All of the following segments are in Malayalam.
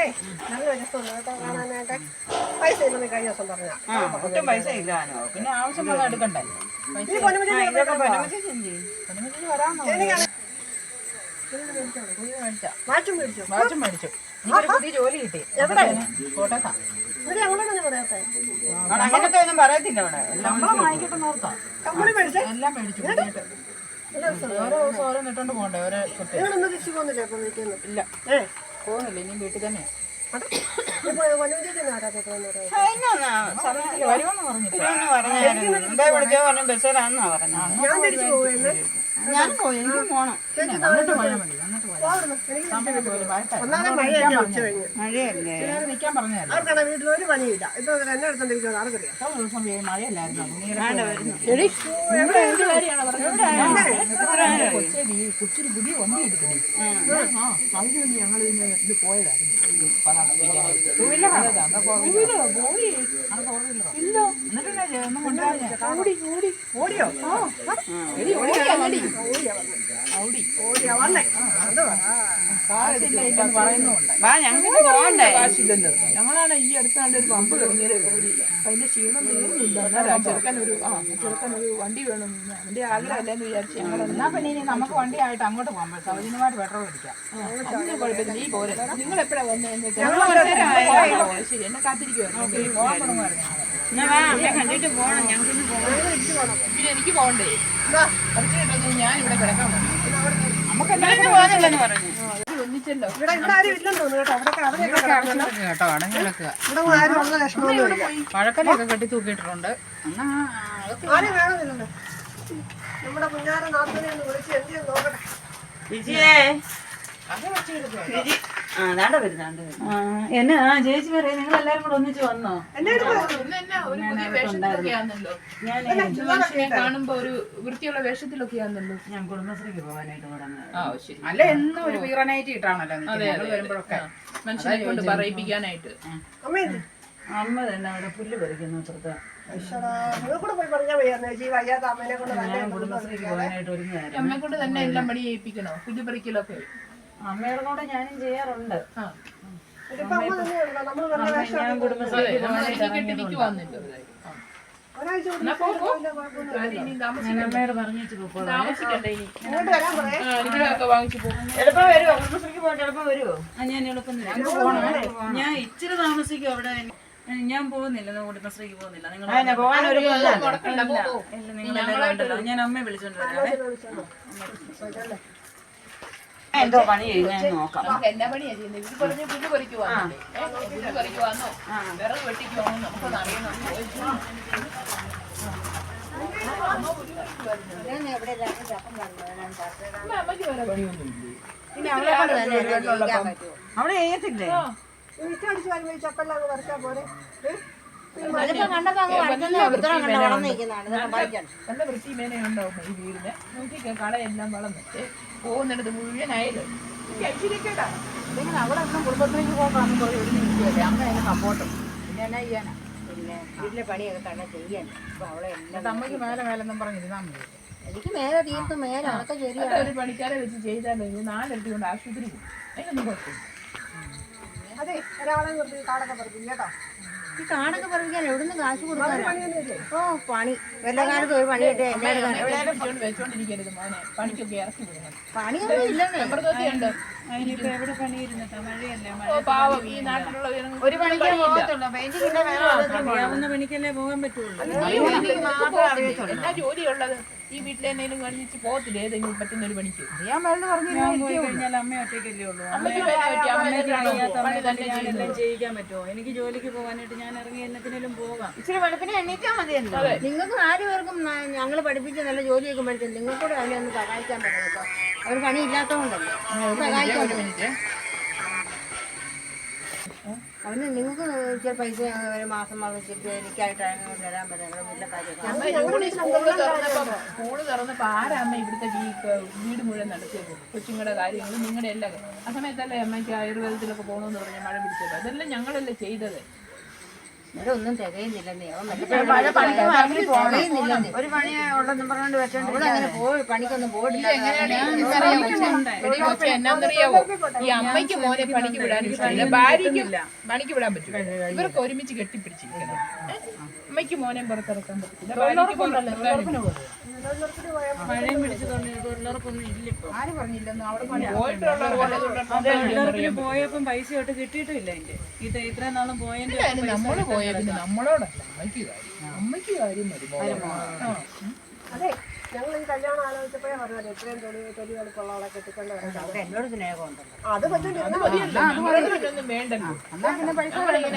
മോളെ നല്ല രസമുണ്ട് കേട്ടോ. കാണാനായിട്ട് പൈസ ഇല്ലെന്ന് കഴിഞ്ഞ ദിവസം പറഞ്ഞ ആ ഒട്ടും പൈസ ഇല്ലാനോ? പിന്നെ ആവശ്യം എടുക്കണ്ടേ പൈസ ആ, ഇതൊക്കെ വരാമെന്നോ പുതിയ മേടിച്ചാ? മാറ്റും മേടിച്ചു? വാച്ചും മേടിച്ചു. എനിക്കൊരു പുതിയ ജോലി കിട്ടി. എവിടെ? കോട്ടയത്താ. ഇവിടെ പറയാത്തെ. അവിടെ അങ്ങനത്തെ ഒന്നും പറയത്തില്ല ഇവിടെ. എല്ലാം വാങ്ങിക്കട്ടെ നോക്കാം കമ്പനി മേടിച്ചേ? എല്ലാം മേടിച്ചു പുതിയിട്ട്. ഓരോ ദിവസം ഓരോ നിട്ടോണ്ട് പോകണ്ടേ ഓരോ നിങ്ങളൊന്നും തിരിച്ചു പോകുന്നില്ല ഇല്ല. ഏ പോകുന്നില്ല ഇനി വീട്ടിൽ തന്നെ ഇപ്പൊ വനവിജയത്തിന് ആരാ കേട്ടോന്ന് പറയാം വരുമെന്ന് പറഞ്ഞിട്ട് മുമ്പേ വിളിച്ചോ പറഞ്ഞു ബസ്സിലാന്നാ പറഞ്ഞ ഞാൻ പോയി എനിക്ക് പോണം. പോയാൽ മതി പോയാൽ മഴയല്ലേ നിൽക്കാൻ പറഞ്ഞതല്ലേ? വീട്ടിൽ ഒരു പണിയില്ല. ഇപ്പൊ എന്നെ എടുത്തോണ്ടിരിക്കുന്നത് ആർക്കറിയാം എത്ര ദിവസം പെയ്യും മഴയല്ലായിരുന്നു? കൊച്ചിന് പുതിയ വണ്ടി എടുക്കണേ. അതിന് വേണ്ടി ഞങ്ങൾ ഇത് പോയതായിരുന്നു. ഇത് എന്നിട്ട് അതാ പോയി. ആ, four wheeler ഓ? എന്നിട്ടെന്നാ ചെയ്തേ? ഒന്നും കൊണ്ടുവരാഞ്ഞേ? ഓടിയോ? ഞങ്ങളാണ് ഈ അടുത്താണ്ട് ഒരു പമ്പ് തുടങ്ങിയത്. അതിന്റെ ക്ഷീണം തീർന്നില്ല. ചെറുക്കൻ ഒരു ആ ചെറുക്കൻ ഒരു വണ്ടി വേണം. അവന്റെ ആഗ്രഹമല്ലെന്ന് വിചാരിച്ചു ഞങ്ങൾ എന്നാ പിന്നെ ഇനി നമുക്ക് വണ്ടിയായിട്ട് അങ്ങോട്ട് പോകാം സൗജന്യമായിട്ട് പെട്രോൾ അടിക്കാം. അതിന് കുഴപ്പമില്ല. നീ പോരെ. നിങ്ങൾ എപ്പോഴാ വന്നേ? എന്നിട്ട് ശരി എന്നെ കാത്തിരിക്കുവായിരുന്നു. പോകാൻ തുടങ്ങുമായിരുന്നു കണ്ടിട്ട് പോകണം ഞങ്ങൾക്ക് പോകണം പിന്നെ എനിക്ക് പോകണ്ടേ? കുറച്ച് കിട്ടുന്നു ഞാൻ ഇവിടെ കിടക്കാൻ. നമുക്ക് ഇന്ന് പോകുന്നില്ലെന്ന് പറഞ്ഞു. പഴക്കലൊക്കെ കെട്ടി. തൂക്കിയിട്ടുണ്ട് എന്നാ നമ്മുടെ കുഞ്ഞാറ നാട്ടിനെ വിളിച്ച് എന്ത് ചെയ്യുന്നു നോക്കട്ടെ. വിജയേ. അത് വരുന്നാണ്ട് എന്നാ ആ ചേച്ചി പറയും. നിങ്ങൾ എല്ലാരും കൂടെ ഒന്നിച്ച് വന്നോ? ഞാൻ കാണുമ്പോ ഒരു വൃത്തിയുള്ള വേഷത്തിലൊക്കെ ആണല്ലോ. ഞാൻ കുടുംബശ്രീക്ക് പോകാനായിട്ട് തുടങ്ങുന്നത് അല്ല എന്നും ഒരു വീറനൈറ്റ് ഇട്ടാണല്ലോ ഞങ്ങൾ വരുമ്പോഴൊക്കെ. മനുഷ്യനെ കൊണ്ട് പറയിപ്പിക്കാനായിട്ട്. അമ്മ തന്നെ അവിടെ പുല്ല് പറിക്കുന്നു കുടുംബശ്രീക്ക് പോകാനായിട്ട് അമ്മയെ കൊണ്ട് തന്നെ എല്ലാം പണി ചെയ്യിപ്പിക്കണോ പുല്ല് പറിക്കലൊക്കെ. അമ്മയുടെ കൂടെ ഞാനും ചെയ്യാറുണ്ട്. ഞാൻ ഞാൻ പറഞ്ഞിട്ട് വരുമോ ഞാൻ എളുപ്പം ഞാൻ ഇച്ചിരി താമസിക്കും അവിടെ. ഞാൻ പോകുന്നില്ല. കുടുംബശ്രീക്ക് പോകുന്നില്ല. നിങ്ങൾ. ഇല്ല, ഞാൻ അമ്മയെ വിളിച്ചോണ്ട് വരാവേ എന്തോ പണി ചെയ്യുന്നത് നോക്കാം. എന്നാ പണിയാ ചെയ്യുന്നത്? ഇത് പറഞ്ഞ് പുല്ല് പറിക്കുവാന്നല്ലേ? ഏ, പുല്ല് പറിക്കുവാന്നോ? വിറക് വെട്ടിക്കുവാന്നോ? നമുക്കൊന്ന് അറിയണം. അവിടെ ചെയ്യത്തില്ലേ ചപ്പെല്ലാം വരച്ചാൽ പോരെ? നല്ല വൃത്തി മേനയുണ്ടാവും ഈ വീടിന്. നോക്കിക്കാൻ കളയെല്ലാം വളം വെച്ച് പോകുന്നിടത്ത് ഐശ്വര്യക്കേടാ നിങ്ങൾ അവിടെ ഒന്നും കുടുംബത്തിലേക്ക് പോകാന്ന് പോയി ഒരു നിൽക്കുകയല്ലേ അമ്മ അതിന് സപ്പോർട്ടും പിന്നെ എന്നാ ചെയ്യാനാ? പിന്നെ വീട്ടിലെ പണിയൊക്കെ തന്നെ ചെയ്യാൻ. അപ്പൊ അവളെ എല്ലാം അമ്മയ്ക്ക് മേലെ മേലെന്നും പറഞ്ഞിരുന്നാ മതി. എനിക്ക് മേലെ തീർത്ത് മേലെ അതൊക്കെ ശരിയാണ്. ഒരു പണിക്കാരെ വെച്ച് ചെയ്താൽ ഇത് നാലെടുത്ത് കൊണ്ട് ആശുപത്രി അതിനൊന്നും കുഴപ്പമില്ല. അതെ ഒരാളെ നിർത്തി കാടൊക്കെ പറിക്കും കേട്ടോ. ഈ കാടൊക്കെ പറിക്കാൻ എവിടുന്ന് കാശ് കൊടുക്കാനാ? ഓ പണി. വല്ല കാലത്ത് ഒരു പണി കിട്ടിയ എല്ലാവരും എവിടെയാലും വെച്ചോണ്ടിരിക്കരുത് മോനെ. പണിക്കൊക്കെ ഇറക്കി വിടണം. പണിയൊന്നും ഇല്ലെന്നേ. സമ്പ്രദായമുണ്ട് അതിനിപ്പോ എവിടെ പണിയിരുന്നിട്ടാ? മഴയല്ലേ മഴ പാവം. ഈ നാട്ടിലുള്ള ഒരു പണിക്കേ പോകത്തുള്ളൂ. അറിയാവുന്ന പണിക്കല്ലേ പോകാൻ പറ്റുള്ളൂ? എന്നാ ജോലിയുള്ളത്? ഈ വീട്ടിൽ എന്തെങ്കിലും കഴിഞ്ഞിട്ട് പോകത്തില്ല? ഏതെങ്കിലും പറ്റുന്ന ഒരു പണിക്ക്? അറിയാൻ വേണ്ടി പറഞ്ഞു അമ്മ ഒറ്റയ്ക്കല്ലേ ഉള്ളൂ. അമ്മ ചെയ്യിക്കാൻ പറ്റുമോ? എനിക്ക് ജോലിക്ക് പോകാനായിട്ട് ഞാൻ ഇറങ്ങി എന്നത്തിനും പോകാം. ഇച്ചിരി വെളുപ്പിനെ എണ്ണീറ്റാ മതിയല്ലോ നിങ്ങൾക്ക് ആര് പേർക്കും ഞങ്ങൾ പഠിപ്പിച്ച് നല്ല ജോലിയൊക്കെ പഠിച്ചു നിങ്ങൾക്കൂടെ അതിനെ ഒന്ന് സഹായിക്കാൻ പറ്റും അവർ പണി ഇല്ലാത്തതുകൊണ്ടല്ലേ സഹായിക്കാൻ പറ്റും അവന് നിങ്ങൾക്ക് ചില പൈസ ഒരു മാസം വെച്ചിട്ട് എനിക്കായിട്ടാണ് തരാൻ പറ്റും. ഞങ്ങളുടെ വീട്ടിലെ കാര്യമൊക്കെ അമ്മ ജൂണിൽ സ്കൂൾ തുറന്നപ്പോ ആരാമ്മ ഇവിടുത്തെ വീട് മുഴുവൻ നടത്തിയത്? കൊച്ചുങ്ങളുടെ കാര്യങ്ങളും നിങ്ങളുടെ എല്ലാ. ആ സമയത്തല്ലേ അമ്മയ്ക്ക് ആയുർവേദത്തിലൊക്കെ പോകണമെന്ന് പറഞ്ഞ മഴ പിടിച്ചത്? അതെല്ലാം ഞങ്ങളല്ലേ ചെയ്തത്. ഇവിടെ ഒന്നും തികയുന്നില്ലെന്നേ ഒരു പണി ഉള്ളെന്നും പറഞ്ഞോണ്ട് വെച്ചോണ്ട് ഇവിടെ അങ്ങനെ പോയി പണിക്കൊന്നും പോയിട്ടില്ല. എന്നാന്നറിയാവോ? ഈ അമ്മയ്ക്ക് മോനെ പണിക്ക് വിടാൻ ഇഷ്ടമില്ല. ഭാര്യയ്ക്കും പണിക്ക് വിടാൻ പറ്റില്ല. ഇവർക്ക് ഒരുമിച്ച് കെട്ടിപ്പിടിച്ചിരിക്കണം. ഏ? അമ്മയ്ക്ക് മോനെ പുറത്തിറക്കാൻ പറ്റില്ല. മഴയും പിടിച്ച് തൊഴിലുറപ്പൊന്നും ഇല്ല ഇപ്പൊ ആര് പറഞ്ഞില്ലെന്ന്? അവിടെ പണി പോയിട്ടുള്ളവർ പോലെ തൊഴിലുറപ്പിന് പോയപ്പം പൈസ തൊട്ട് കിട്ടിയിട്ടില്ല എന്റെ ഇത് ഇത്രയും നാളും പോയതിന്റെ നമ്മൾ പോയതിന് നമ്മളോടല്ല. അമ്മയ്ക്ക് കാര്യം. അമ്മയ്ക്ക് കാര്യം മതി അതെ. ഞങ്ങൾ ഈ കല്യാണം ആലോചിച്ചപ്പോഴേ പറഞ്ഞത് ഇത്രയും തൊലി തൊലി കളിപ്പുള്ള ആളെ കെട്ടിക്കൊണ്ട് എന്നോട് സ്നേഹമുണ്ടല്ലോ അത് പിന്നെ പൈസ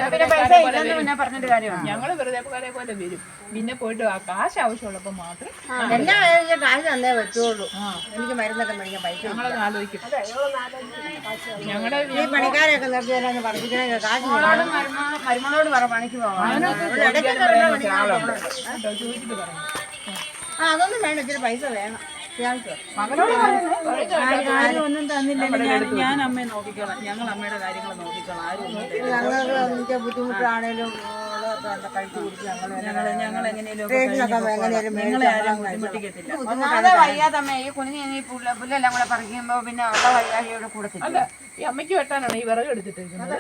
പിന്നെ പൈസ ഇല്ലെന്ന് പിന്നെ പറഞ്ഞിട്ട് കാര്യമാണ് ഞങ്ങൾ വെറുതെ പോലെ പോലെ വരും. പിന്നെ പോയിട്ട് ആ കാശ് ആവശ്യമുള്ളപ്പോ മാത്രം എന്നാ കാശ് തന്നേ പറ്റുള്ളൂ. എനിക്ക് മരുന്നൊക്കെ മേടിക്കാൻ പൈസ. ആലോചിക്കും. ഞങ്ങളുടെ ഈ പണിക്കാരെയൊക്കെ നിർത്തി പഠിപ്പിക്കണമെങ്കിൽ കാശ് മരുമകളോട് പറ പണിക്ക് പോവാം. ചോദിച്ചിട്ട് പറഞ്ഞു ആ അതൊന്നും വേണ്ട ഇച്ചിരി പൈസ വേണം. ആരും ഒന്നും തന്നില്ലെങ്കിൽ ഞാൻ ഞാൻ അമ്മയെ നോക്കിക്കോളാം. ഞങ്ങൾ അമ്മയുടെ കാര്യങ്ങൾ നോക്കിക്കോളാം. ആരും ഒന്നും ബുദ്ധിമുട്ടാണേലും ഞങ്ങൾ എങ്ങനെയും വയ്യാതമ്മ ഈ കുഞ്ഞിനെ ഈ പുല്ല പുല്ലെല്ലാം കൂടെ പറിക്കുമ്പോ പിന്നെ ഉള്ള വയ്യാഴിയോട് കൂടത്തില്ല അല്ല ഈ അമ്മയ്ക്ക് വെട്ടാനാണ് ഈ വിറക് എടുത്തിട്ടിരിക്കുന്നത്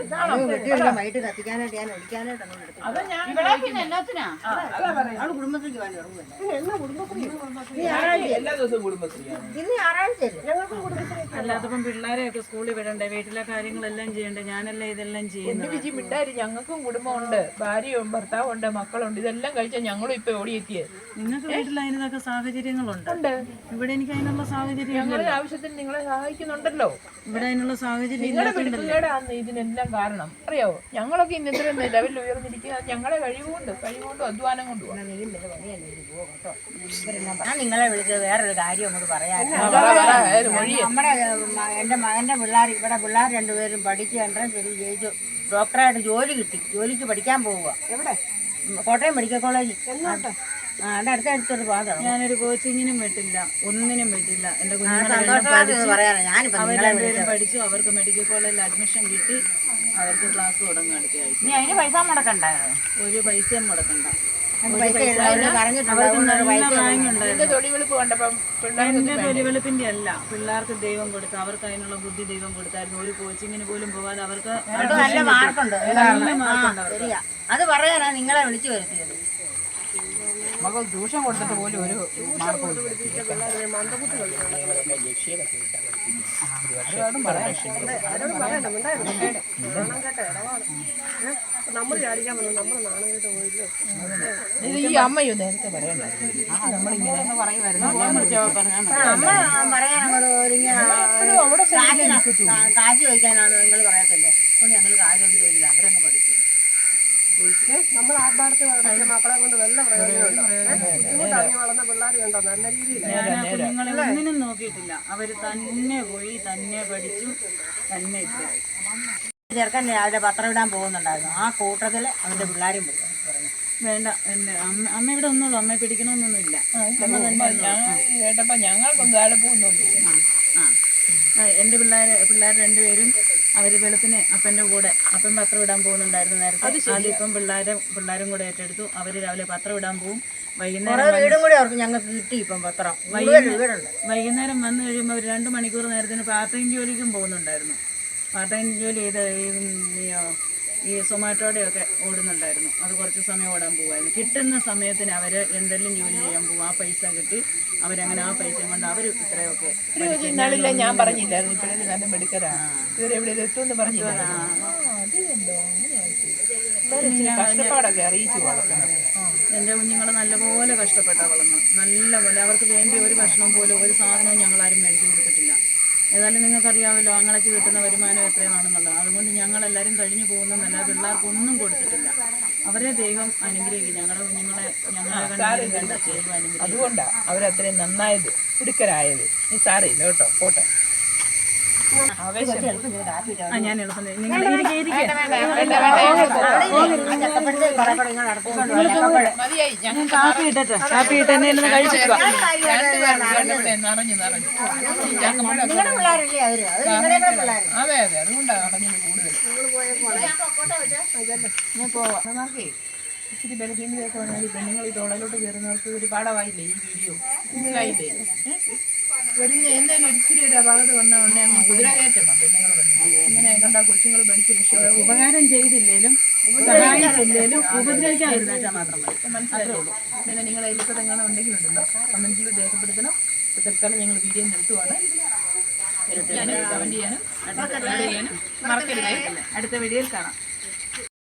കുടുംബശ്രീ. എല്ലാ ദിവസവും ഞായറാഴ്ചയല്ലേ ഞങ്ങൾക്ക് കുടുംബശ്രീ അല്ലാത്തപ്പം പിള്ളേരെയൊക്കെ സ്കൂളിൽ വിടണ്ടേ? വീട്ടിലെ കാര്യങ്ങളെല്ലാം ചെയ്യണ്ടേ? ഞാനല്ലേ ഇതെല്ലാം ചെയ്യുന്നത്? വിജി വിട്ടാര് ഞങ്ങൾക്കും കുടുംബമുണ്ട്. ഭാര്യയും ഭർത്താവുണ്ട് മക്കളുണ്ട്. ഇതെല്ലാം കഴിച്ചാൽ ഞങ്ങളും ഇപ്പൊ ഓടിയെത്തിയത് നിങ്ങൾക്ക് വീട്ടിൽ അതിനൊക്കെ സാഹചര്യങ്ങളുണ്ട്? ഇവിടെ എനിക്ക് അതിനുള്ള സാഹചര്യം ഞങ്ങളുടെ ആവശ്യത്തിന് നിങ്ങളെ സഹായിക്കുന്നുണ്ടല്ലോ. ഇവിടെ അതിനുള്ള സാഹചര്യം ഇതിനെല്ലാം കാരണം. അറിയാവോ? ഞങ്ങളൊക്കെ ഇന്ന് ഇത്രയും ലെവലിൽ ഉയർന്നിരിക്കുക ഞങ്ങളെ കഴിവുകൊണ്ട് കഴിവുകൊണ്ടും അധ്വാനം കൊണ്ടും ഞാൻ നിങ്ങളെ വിളിച്ചത് വേറൊരു കാര്യം അങ്ങോട്ട് പറയാം. നമ്മുടെ എന്റെ മകന്റെ പിള്ളേർ ഇവിടെ പിള്ളേർ രണ്ടുപേരും പഠിച്ച് എൻട്രൻസ് എഴുതി ജയിച്ചു. ഡോക്ടറായിട്ട് ജോലി കിട്ടി. ജോലിക്ക് പഠിക്കാൻ പോവുക എവിടെ? കോട്ടയം മെഡിക്കൽ കോളേജ് ആ എന്റെ അടുത്ത അടുത്തൊരു പാതാണ് ഞാനൊരു കോച്ചിങ്ങിനും വിട്ടില്ല. ഒന്നിനും വിട്ടില്ല. എന്റെ കുഞ്ഞുങ്ങളെ പഠിച്ചു അവർക്ക് മെഡിക്കൽ കോളേജിൽ അഡ്മിഷൻ കിട്ടി. അവർക്ക് ക്ലാസ് തുടങ്ങുക അടുത്ത ആഴ്ച അതിന് പൈസ മുടക്കണ്ട ഒരു പൈസയും മുടക്കണ്ട. എന്റെ തൊലിവെളുപ്പിന്റെ അല്ല പിള്ളേർക്ക് ദൈവം കൊടുത്ത അവർക്ക് അതിനുള്ള ബുദ്ധി ദൈവം കൊടുത്തായിരുന്നു. ഒരു കോച്ചിങ്ങിന് പോലും പോകാതെ അവർക്ക് നല്ല മാർക്കുണ്ട്. അത് പറയാനാ നിങ്ങളെ വിളിച്ചു വരുത്തിയത്. നമുക്ക് ട്യൂഷൻ കൊടുത്തിട്ട് പോലും ഒരു മാർക്ക് ഇത് ഈ അമ്മയോ നേരത്തെ പറയണ്ടായിരുന്നു കാശ് ചോദിക്കാനാണ് കാശ് നിങ്ങൾ പറയത്തില്ലേ? ഞങ്ങൾ കാശൊന്നും ചോദിച്ചില്ല. അവരങ്ങ് പഠിച്ചു. നമ്മൾ ആർഭാടത്തിൽ വളർത്തിയ മക്കളെ കൊണ്ട് വല്ല പ്രയോജനമുണ്ടോ. ബുദ്ധിമുട്ടറിഞ്ഞ് വളർന്ന പിള്ളേർ കണ്ടോ നല്ല രീതിയിൽ കുഞ്ഞുങ്ങളെ ഒന്നിനും നോക്കിയിട്ടില്ല. അവർ തന്നെ പോയി തന്നെ പഠിച്ചു തന്നെ ഇത്രയായി ചെറുക്കൻ രാവിലെ പത്രം ഇടാൻ പോകുന്നുണ്ടായിരുന്നു. ആ കൂട്ടത്തിൽ അവന്റെ പിള്ളേരും പോയി. വേണ്ട എന്നെ അമ്മ അമ്മ ഇവിടെ ഒന്നുള്ളൂ. അമ്മയെ പിടിക്കണമെന്നൊന്നുമില്ല. അമ്മ തന്നെ കേട്ടപ്പോ ഞങ്ങൾക്കൊന്നും താഴെ പോകുന്നുണ്ട് ആ എന്റെ പിള്ളേര് പിള്ളേർ രണ്ടുപേരും അവർ വെളുപ്പിന് അപ്പന്റെ കൂടെ അപ്പൻ പത്രം ഇടാൻ പോകുന്നുണ്ടായിരുന്നു നേരത്തെ. അതിപ്പം പിള്ളേരും പിള്ളേരും കൂടെ ഏറ്റെടുത്തു. അവർ രാവിലെ പത്രം ഇടാൻ പോകും വൈകുന്നേരം വീടും കൂടി അവർക്ക് ഞങ്ങൾക്ക് കിട്ടി ഇപ്പം പത്രം. വൈകുന്നേരം വന്നു കഴിയുമ്പോൾ അവർ രണ്ട് മണിക്കൂർ നേരത്തിന് പാർട്ട് ടൈം ജോലിക്കും പോകുന്നുണ്ടായിരുന്നു. പാർട്ട് ടൈം ജോലി ചെയ്ത് ഈ സൊമാറ്റോടെയൊക്കെ ഓടുന്നുണ്ടായിരുന്നു. അത് കുറച്ച് സമയം ഓടാൻ പോകുമായിരുന്നു കിട്ടുന്ന സമയത്തിന് അവർ എന്തെല്ലാം ജോലി ചെയ്യാൻ പോകും ആ പൈസ കിട്ടി. അവരങ്ങനെ ആ പൈസ കൊണ്ട് അവർ ഇത്രയൊക്കെ ഇന്നാളില്ല ഞാൻ പറഞ്ഞില്ലായിരുന്നു. ഇപ്പോഴും നല്ല മെടുക്കലാണ് ഇവരെ എവിടെ എത്തുമെന്ന് പറഞ്ഞില്ല അതുകൊണ്ടോ അങ്ങനെയായിട്ട്. കഷ്ടപ്പാടൊക്കെ അറിയിച്ചു വളർത്തണം. ആ. എന്റെ കുഞ്ഞുങ്ങൾ നല്ലപോലെ കഷ്ടപ്പെട്ടാ വളർന്നു നല്ലപോലെ. അവർക്ക് വേണ്ടി ഒരു ഭക്ഷണം പോലും ഒരു സാധനവും ഞങ്ങൾ ആരും മേടിച്ചു കൊടുത്തിട്ടില്ല. ഏതായാലും നിങ്ങൾക്കറിയാമല്ലോ അങ്ങളൊക്കെ കിട്ടുന്ന വരുമാനം എത്രയാണെന്നുള്ളത്. അതുകൊണ്ട് ഞങ്ങളെല്ലാവരും കഴിഞ്ഞു പോകുന്നതല്ല പിള്ളേർക്കൊന്നും കൊടുത്തിട്ടില്ല. അവരെ ദൈവം അനുഗ്രഹിക്കും. ഞങ്ങളുടെ കുഞ്ഞുങ്ങളെ ഞങ്ങളെ അതുകൊണ്ടാണ് അവരത്രയും നന്നായത് മിടുക്കരായത്. നീ സാറിയില്ല കേട്ടോ. പോട്ടെ. ആ ഞാൻ എളുപ്പം നിങ്ങൾ കാപ്പി ഇട്ടട്ടെ കാപ്പി ഇട്ട് കഴിച്ചിട്ട് അത് അതെ അതുകൊണ്ടാണ് കൂടുതൽ പോവാം. ഇച്ചിരി ബലഹീനതയൊക്കെ വന്നാൽ ഈ പെണ്ണുങ്ങൾ ഈ തോളലോട്ട് കയറുന്നവർക്ക് ഒരു പാഠമായില്ലേ ഈ വീഡിയോ? മനസ്സിലായില്ലേ ഏ? വരുന്ന എന്തെങ്കിലും ഇച്ചിരി ഒരു അപാകത വന്ന ഉടനെ അങ്ങ് കുതിര കയറ്റണം പെണ്ണുങ്ങൾ വന്നു. ഇങ്ങനെ കണ്ട കൊച്ചുങ്ങൾ പഠിച്ച് രക്ഷപ്പെടും ഉപകാരം ചെയ്തില്ലേലും സഹായിച്ചില്ലേലും ഉപദ്രവിക്കാതിരുന്നേച്ചാൽ മാത്രം മതി. മനസ്സിലായുള്ളൂ പിന്നെ നിങ്ങൾ ഉണ്ടെങ്കിൽ ഉണ്ടല്ലോ കമന്റിൽ രേഖപ്പെടുത്തണം. തൽക്കാലം ഞങ്ങൾ വീഡിയോ നിർത്തുവാണ്. കമന്റ് ചെയ്യാനും ചെയ്യാനും മറക്കരുത്. അടുത്ത വീഡിയോയിൽ കാണാം.